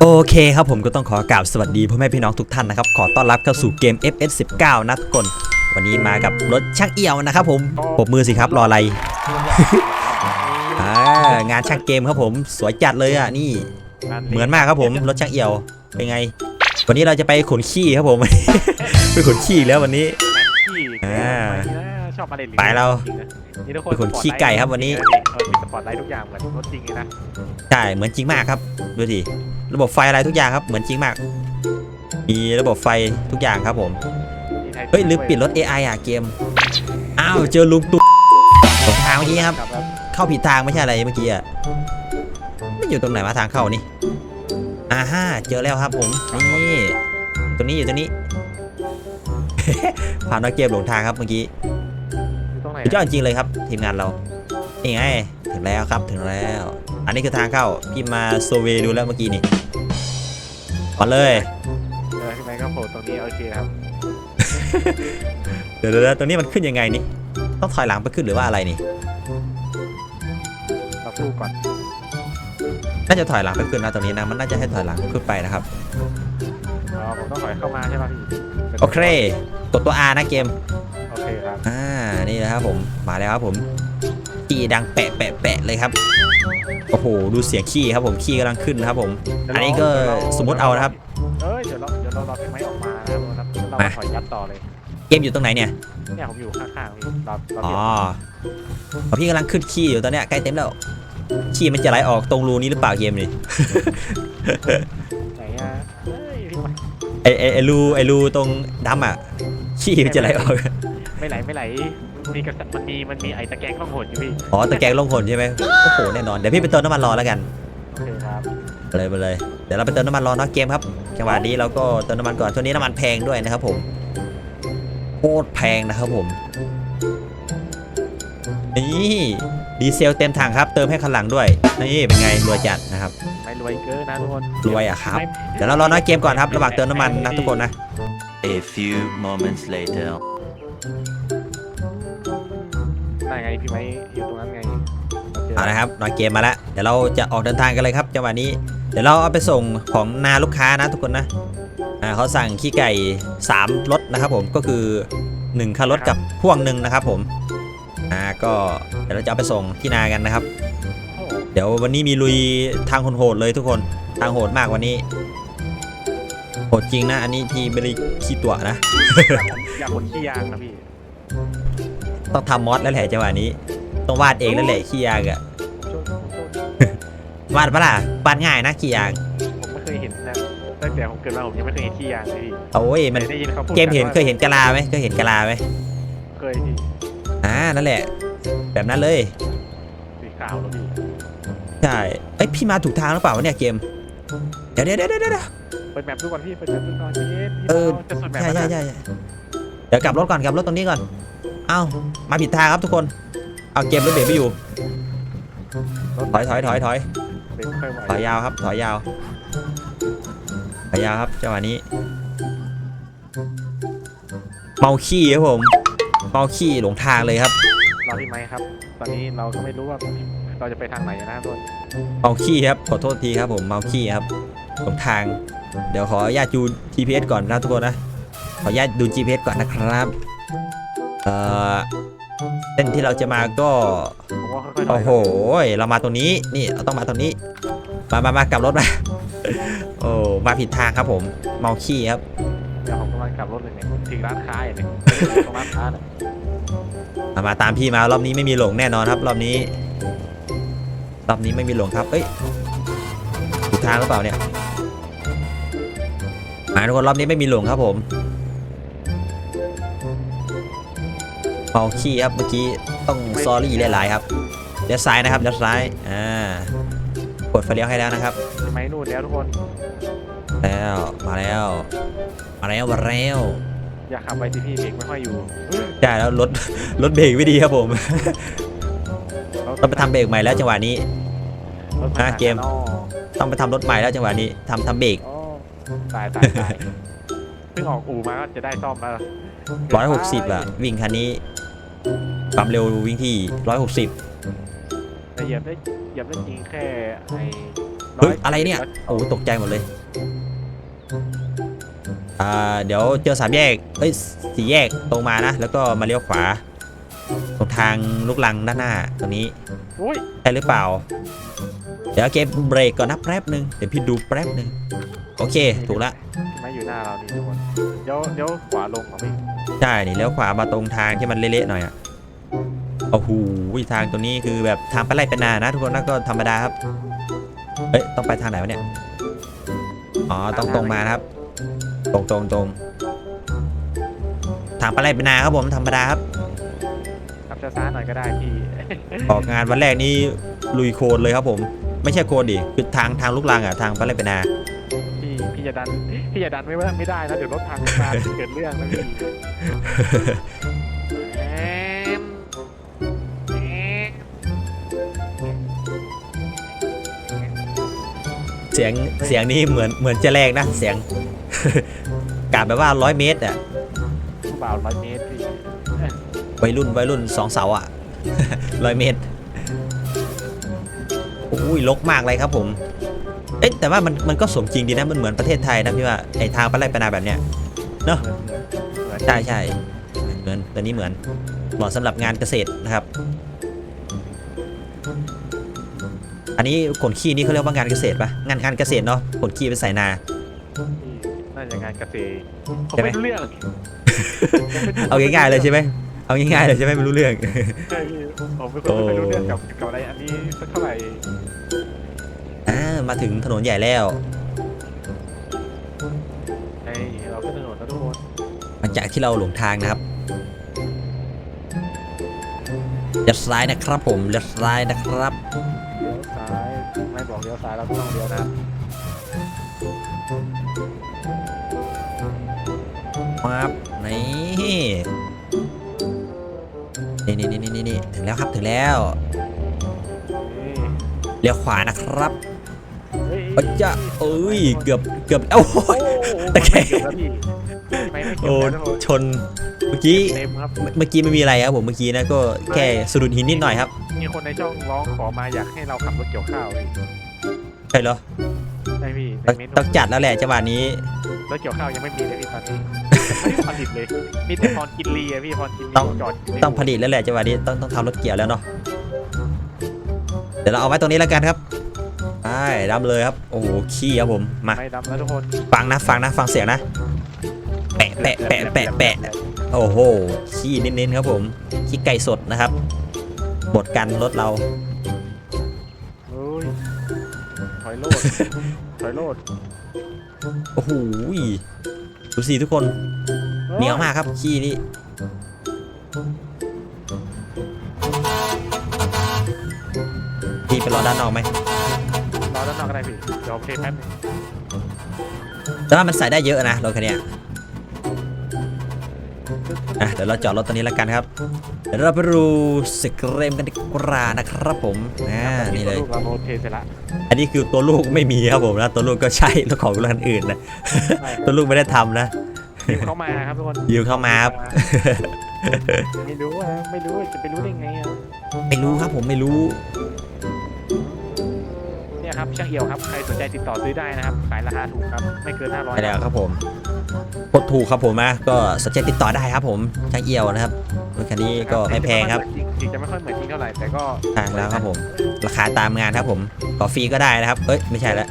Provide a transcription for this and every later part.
โอเคครับผมก็ต้องขอกราบสวัสดีพ่อแม่พี่น้องทุกท่านนะครับ ขอต้อนรับเข้าสู่เกม FS 19 นะทุกคน วันนี้มากับรถช่างเอี่ยวนะครับผมปรบมือสิครับรออะไร อ่างานช่างเกมครับผม สวยจัดเลยอะนี่ เหมือนมากครับผมรถช่างเอี่ยวเป็นไง วันนี้เราจะไปขนขี้ครับผม ไปขนขี้อีกแล้ววันนี้ขี้อ่า ชอบอะไรหรือไปเรา นี่ทุกคเป็นคนขี้ไก่ครับวันนี้ เออมีสปอร์ตไลท์ทุกอย่างเหมือนรถจริงเลยนะใช่เหมือนจริงมากครับดูดิระบบไฟอะไรทุกอย่างครับเหมือนจริงมาก มีระบบไฟทุกอย่างครับผมที่ไทเฮ้ยลืมปิดรถ AI อะเกมอ้าวเจอลุงตุ๊กหลงทางเมื่อกี้ครับ ครับเข้าผิดทางไม่ใช่อะไรเมื่อกี้อะไม่อยู่ตรงไหนมาทางเข้านี่อ่าฮ่าเจอแล้วครับผมนี่ตรงนี้อยู่ตรงนี้ ผ่านน้อยเกมหลงทางครับเมื่อกี้อยู่ตรงไหน สุดยอดจริงเลยครับ ทีมงานเรานี่ไงถึงแล้วครับถึงแล้ว อันนี้คือทางเข้าพี่มาโซเวดูแล้วเมื่อกี้นี่มาเลยเออที่ไหนก็โผล่ตรงนี้โอเคครับเดี๋ยวเดี๋ยวเดี๋ยวตรงนี้มันขึ้นยังไงนี่ต้องถอยหลังไปขึ้นหรือว่าอะไรนี่เราสู้ก่อนน่าจะถอยหลังไปขึ้นนะตรงนี้นะมันน่าจะให้ถอยหลังขึ้นไปนะครับอ๋อผมต้องถอยเข้ามาใช่ไหมพี่โอเคกดตัว R นะเกมโอเคครับอ่า นี่นะครับผมมาแล้วครับผมขี้ดังแปะแปะแปะเลยครับโอ้โหดูเสียงขี้ครับผมขี้กำลังขึ้นนะครับผม อันนี้ก็สมมติเอานะครับเอ้ยเดี๋ยวเราเดี๋ยวเรารอพี่ไม้ออกมานะครับเรามาถอยยัดต่อเลยเกมอยู่ตรงไหนเนี่ยเนี่ยผมอยู่ข้างๆพี่เราเราอ๋อเดี๋ยวพอพี่กำลังขึ้นขี้อยู่ตอนเนี้ยใกล้เต็มแล้วขี้มันจะไหลออกตรงรูนี้หรือเปล่าเกมนี่ไหนอะเอ้ยพี่ไม้ไอไอไอรูไอรูตรงดำอะขี้มันจะไหลออกไม่ไหลไม่ไหล มันมีกระสันมันมีมันมีไอ้ตะแกรงข้างหนอยู่พี่อ๋อตะแกรงลงหนใช่ไหมโอ้โหแน่นอนเดี๋ยวพี่ไปเติมน้ำมันรอแล้วกันโอเคครับไปเลยไปเลยเดี๋ยวเราไปเติมน้ำมันรอเนาะเกมครับจังหวะนี้เราก็เติมน้ำมันก่อนช่วงนี้น้ำมันแพงด้วยนะครับผมโคตรแพงนะครับผมนี่ดีเซลเต็มถังครับ เติมให้คันหลังด้วยนี่เป็นไงรวยจัดนะครับไม่รวยเกินนะทุกคนรวยอะครับไม่เดี๋ยวเรารอน้อยเกมก่อนครับระหว่างเติมน้ำมันนะทุกคนนะ A few moments later. ได้ไงพี่ไม้อยู่ตรงนั้นไงเราเจอเอาละครับน้อยเกมมาแล้วเดี๋ยวเราจะออกเดินทางกันเลยครับจังหวะนี้เดี๋ยวเราเอาไปส่งของนาลูกค้านะทุกคนนะอ่าเขาสั่งขี้ไก่3รถนะครับผมก็คือ1คันรถกับพ่วงหนึ่งนะครับผมอ่าก็เดี๋ยวเราจะเอาไปส่งที่นากันนะครับโอ้เดี๋ยววันนี้มีลุยทางโหดๆเลยทุกคนทางโหดมากวันนี้โหดจริงนะอันนี้พี่ไม่ได้ขี้ตัวนะอยากคนขี้ยางนะพี่ ต้องทำมอสแล้วแหละจังหวะนี้ ต้องวาดเองแล้วแหละขี้ยางอะช่วงช่วงวาดปะล่ะวาดง่ายนะขี้ยางผมไม่เคยเห็นนะตั้งแต่ผมเกิดมาผมยังไม่เคยเห็นขี้ยางเลยพี่โอ้ยมันได้ยินเขาพูดเกมเห็นว่าเคยเห็นกะลาไหมเคยเห็นกะลาไหมเคยพี่อ่านั่นแหละ แบบนั้นเลยสีขาวแล้วพี่ใช่เอ้ยพี่มาถูกทางหรือเปล่าวะเนี่ยเกมเดี๋ยวเดี๋ยวเดี๋ยวเดี๋ยวเดี๋ยวเปิดแมปดูก่อนพี่เปิดแมปดูก่อนพี่เย็นพี่เออจะสุดแมปใช่แล้วใช่นะใช่ใช่เดี๋ยวกลับรถก่อนกลับรถตรงนี้ก่อน เอ้ามาผิดทางครับทุกคน เอาเกมรถเบรกไม่อยู่ ถอยถอยถอยถอยเบรกไม่ค่อยไหวถอยยาวครับ ถอยยาว ถอยยาวครับจังหวะนี้ เมาขี้ครับผม เมาขี้หลงทางเลยครับ รอพี่ไม้ครับ ตอนนี้เราก็ไม่รู้ว่าเราจะไปทางไหนนะครับทุกคนเมาขี้ครับ ขอโทษทีครับผม เมาขี้ครับ หลงทาง เดี๋ยวขออนุญาตดู GPS ก่อนนะทุกคนนะ ขออนุญาตดู GPS ก่อนนะครับเอ่อเส้นที่เราจะมาก็ ผมว่าค่อยๆถอโอ้ยโห เรามาตรงนี้ นี่เราต้องมาตรงนี้ มามามากลับรถมา โอ้ มาผิดทางครับผม เมาขี้ครับ เดี๋ยวผมกำลังกลับรถเลยเนี่ยถึงร้านค้าอย่างเนี่ยตรงร้านค้าเนี่ยมามาตามพี่มารอบนี้ไม่มีหลงแน่นอนครับ รอบนี้ รอบนี้ไม่มีหลงครับ เอ้ยถูกทางหรือเปล่าเนี่ยมาทุกคนรอบนี้ไม่มีหลงครับผม เมาขี้ครับเมื่อกี้ต้องซอรี่หลายๆครับเลี้ยวซ้ายนะครับเลี้ยวซ้ายอ่ากดไฟเลี้ยวให้แล้วนะครับพี่ไม้นู่นแล้วทุกคนแล้วมาแล้วมาแล้วมาแล้วอย่าขับไปที่พี่เบรกไม่ค่อยอยู่ใช่แล้วรถรถเบรกไม่ดีครับผมต้องไปทำเบรกใหม่แล้วจังหวะนี้รถอะเกมอ๋อต้องไปทำรถใหม่แล้วจังหวะนี้ทำทำเบรกอ๋อตายตายตายเพิ่งออกอู่มาก็จะได้ซ่อมแล้วร้อยหกสิบอะวิ่งคันนี้ ความเร็ววิ่งที่ร้อยหกสิบแต่เหยียบได้เหยียบได้จริงแค่ไอ้เฮ้ย อะไรเนี่ย โอ้ตกใจหมดเลย อ่า เดี๋ยวเจอสามแยก เอ้ยสี่แยกตรงมานะ แล้วก็มาเลี้ยวขวา ตรงทางลูกลังด้านหน้าตรงนี้อุ้ยใช่หรือเปล่า เดี๋ยวเก็บเบรกก่อนนะแป๊บหนึ่งเดี๋ยวพี่ดูแป๊บหนึ่ง โอเค ถูกละ ไม่อยู่หน้าเรานี่ทุกคนเดี๋ยวเดี๋ยวขวาลงเหรอพี่ใช่นี่เลี้ยวขวามาตรงทางที่มันเละๆหน่อยอะโอ้โหทางตรงนี้คือแบบทางไปไล่ไปนานะ ทุกคนนั่นก็ธรรมดาครับ เอ้ยต้องไปทางไหนวะเนี่ย อ๋อต้องตรงมานะครับ ตรงตรงตรงทางไปไล่ไปนาครับผมธรรมดาครับขับช้าๆหน่อยก็ได้พี่ออกงานวันแรกนี่ลุยโคลนเลยครับผม ไม่ใช่โคลนดิคือทางทางลูกรังอะทางไปไล่ไปนา พี่พี่จะดันพี่จะดันไม่ไม่ได้นะเดี๋ยวรถพังมาเกิดเรื่องนะพี่แอมแอมเสียงเสียงนี้เหมือนเหมือนจะแรงนะเสียงกาดแบบว่าร้อยเมตรอะผู้บ่าวร้อยเมตรพี่วัยรุ่นวัยรุ่นสองเสาอะร้อยเมตรอุ้ยลกมากเลยครับผม เอ๊ะแต่ว่ามันมันก็สมจริงดีนะมันเหมือนประเทศไทยนะพี่ว่าไอทางไปไล่ไปนาแบบเนี้ยเนอะเหมือนเหมือนใช่ใช่เหมือนตัวนี้เหมือนเหมาะสำหรับงานเกษตรนะครับ อันนี้ขนขี้นี่เขาเรียกว่างานเกษตรปะงานงานเกษตรเนาะขนขี้ไปใส่นาพี่น่าจะงานเกษตรผมใช่ไหมไม่รู้เรื่องเอาง่ายๆเลยใช่ไหมเอาง่ายๆเลยใช่ไหมไม่รู้เรื่องใช่พี่ผมเป็นคนไม่รู้เรื่องกับกับอะไรอันนี้สักเท่าไหร่ อ่ามาถึงถนนใหญ่แล้ว ไอ้เราก็ถนนนะทุกคนหลังจากที่เราหลงทางนะครับเลี้ยวซ้ายนะครับผมเลี้ยวซ้ายนะครับ เลี้ยวซ้ายไม่บอกเลี้ยวซ้ายเราก็ต้องเลี้ยวนะมาบนี่นี่นี่นี่นี่นี่ถึงแล้วครับถึงแล้ว นี่เลี้ยวขวานะครับ เฮ้ยเอ้ยจ้ะเอ้ยเกือบเกือบโอ้โหโอ้โหตะแคงเกือบแล้วพี่ไม่ไม่เกืโอ้อบแล้วทุกคนชนเมื่อกี้เต็มครับ เมื่อกี้ไม่มีอะไรครับผมเมื่อกี้นะก็แค่สะดุดหินนิดหน่อยครับมีคนในช่องร้องขอมาอยากให้เราขับรถเกี่ยวข้าวพี่ใช่เหรอได้พี่ในต้องเมนูต้องจัดแล้วแหละจังหวะนี้รถเกี่ยวข้าวยังไม่มีเลยพี่ตอนนี้ไม่ได้ผลิตเลยมีแต่พรกินรีอะพี่พรกินรีต้องจอดยู่ในต้องผลิตแล้วแหละจังหวะนี้ต้องต้องทำรถเกี่ยวแล้วเนาะเดี๋ยวเราเอาไว้ตรงนี้แล้วกันครับ ไปดำเลยครับ โอ้โหขี้ครับผมมาไม่ดำแล้วทุกคนฟังนะฟังนะฟังเสียงนะแปะแปะแปะแปะแปะโอ้โหขี้เน้นๆครับผมขี้ไก่สดนะครับหมดกันรถเราเฮ้ยถอยโลดถอยโลดโอ้โหดูสิทุกคนเหนียวมากครับขี้นี่พี่ไปรอด้านนอกไหมร อด้านนอกก็ได้พี่ เดี๋ยวเพลย์แป๊บนึงแต่ว่ามันใส่ได้เยอะนะรถคันเนี้ยอะเดี๋ยวเราจอดรถตรงนี้แล้วกันครับ เดี๋ยวเราไปดูสเกรมกันดีกว่านะครับผมอ่านี่เลยลูกเราโรเทเสร็จละ อันนี้คือตัวลูกไม่มีครับผมนะตัวลูกก็ใช่รถของรถคันอื่นนะตัวลูกไม่ได้ทำนะ ยืมเข้ามาครับทุกคนยืมเข้ามาครับ ไม่รู้อะไม่รู้จะไปรู้ได้ไงอะไม่รู้ครับผมไม่รู้เนี่ยครับช่างเอี่ยวครับใครสนใจติดต่อซื้อได้นะครับขายราคาถูกครับไม่เกิน500ใช่แล้วครับผมกดถูกครับผมนะก็สนใจติดต่อได้ครับผมช่างเอี่ยวนะครับรถคันนี้ก็ไม่แพงครับจริงๆจะไม่ค่อยเหมือนจริงเท่าไหร่แต่ก็ใช่แล้วครับผม ราคาตามงานครับผมขอฟรีก็ได้นะครับเอ้ยไม่ใช่แล้ว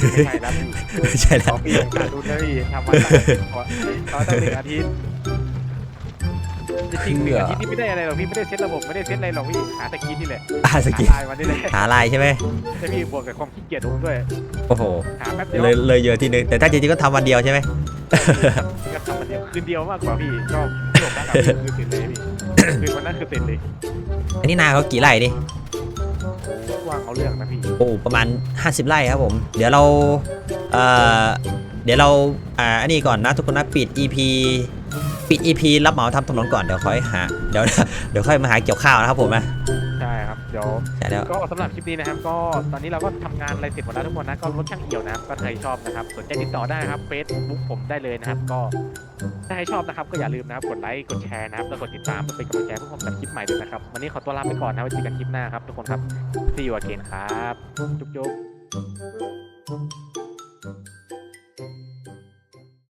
ไม่ใช่แล้วพี่ไม่ใช่แล้ขวอปีการดูนะพี่ทำมาตั้งเขาตั้งหนึ่งอาทิตย์ จริงๆหนึ่งอาทิตย์นี่ไม่ได้อะไรหรอกพี่ไม่ได้เซ็ตระบบไม่ได้เซ็ตอะไรหรอกพี่หาแต่คิดนี่แหละอ่าสกิหาลายวันนี้แหละหาลายใช่ไหมใช่พี่บวกกับความขี้เกียจผมด้วยโอ้โหหาแป๊บเดียวเลยเลยเยอะทีนึงแต่ถ้าจริงๆก็ทำวันเดียวใช่ไหมก็ทำวันเดียวคืนเดียวมากกว่าพี่ก็จบแล้วกับคือเสร็จเลยพี่คืนวันนั้นคือเสร็จเลยอันนี้นาเขากี่ไร่นี่ว่างเอาเรื่องนะพี่โอ้ประมาณ 50 ไร่ครับผม เดี๋ยวเราเอ่อเดี๋ยวเราอ่าอันนี้ก่อนนะทุกคนนะปิด EP ปิด EP รับเหมาทำถนนก่อนเดี๋ยวค่อยหาเดี๋ยวเดี๋ยวค่อยมาหาเกี่ยวข้าวนะครับผมนะใช่ครับเดี๋ยวใช่แล้วก็สำหรับคลิปนี้นะครับ ก็ตอนนี้เราก็ทำงานอะไรเสร็จหมดแล้วทุกคนนะก็รถช่างเอี่ยวนะครับก็ใครชอบนะครับสนใจติดต่อได้นะครับเฟซบุ๊กผมได้เลยนะครับ ก็ถ้าใครชอบนะครับก็อย่าลืมนะครับกดไลค์กดแชร์นะครับแล้วกดติดตามเพื่อเป็นกำลังใจให้พวกผมทำคลิปใหม่ด้วยนะครับวันนี้ขอตัวลาไปก่อนนะครับไว้เจอกันคลิปหน้าครับทุกคนครับ see you again ครับจุ๊บจุ๊บครับ